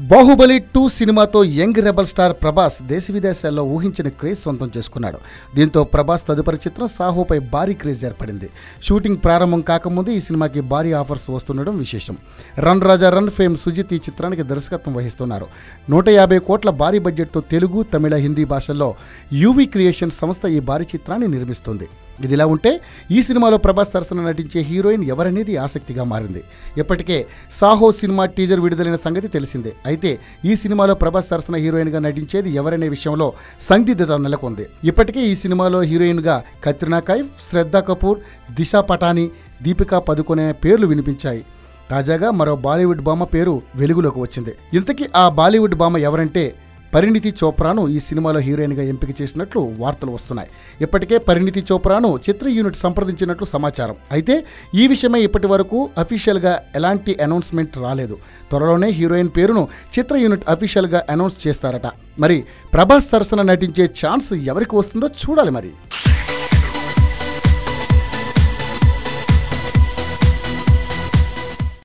Baahubali two సినిమాతో young rebel star Prabhas దేశ విదేశాల్లో ఊహించిన క్రేజ్ సొంతం చేసుకున్నాడు. దీంతో ప్రభాస్ తదుపరి చిత్రం సాహోపై భారీ క్రేజ్ ఏర్పడింది. షూటింగ్ ప్రారంభం కాకముందు ఈ సినిమాకి భారీ ఆఫర్స్ వస్తుండడం విశేషం. Run Raja run fame Sujeeth ఈ చిత్రానికి దర్శకత్వం వహిస్తున్నారు. నూట యాభై కోట్ల భారీ బడ్జెట్తో తెలుగు తమిళ హిందీ భాషల్లో యూవీ క్రియేషన్ సంస్థ ఈ భారీ చిత్రాన్ని నిర్మిస్తుంది. ఇదిలా ఉంటే ఈ సినిమాలో ప్రభాస్ సరసన నటించే హీరోయిన్ ఎవరనేది ఆసక్తిగా మారింది. ఇప్పటికే సాహో సినిమా టీజర్ విడుదలైన సంగతి తెలిసిందే. అయితే ఈ సినిమాలో ప్రభాస్ సరసన హీరోయిన్గా నటించేది ఎవరనే విషయంలో సందిగ్ధత నెలకొంది. ఇప్పటికే ఈ సినిమాలో హీరోయిన్గా కత్రినా కైఫ్ శ్రద్ధ కపూర్ దిశా పటాని దీపికా పదుకొనే పేర్లు వినిపించాయి. తాజాగా మరో బాలీవుడ్ భామ పేరు వెలుగులోకి వచ్చింది. ఇంతకీ ఆ బాలీవుడ్ భామ ఎవరంటే పరిణితి చోప్రాను ఈ సినిమాలో హీరోయిన్గా ఎంపిక చేసినట్లు వార్తలు వస్తున్నాయి. ఇప్పటికే పరిణితి చోప్రాను చిత్ర యూనిట్ సంప్రదించినట్లు సమాచారం. అయితే ఈ విషయమై ఇప్పటి వరకు అఫీషియల్గా ఎలాంటి అనౌన్స్మెంట్ రాలేదు. త్వరలోనే హీరోయిన్ పేరును చిత్ర యూనిట్ అఫీషియల్గా అనౌన్స్ చేస్తారట. మరి ప్రభాస్ సరసన నటించే ఛాన్స్ ఎవరికి వస్తుందో చూడాలి మరి.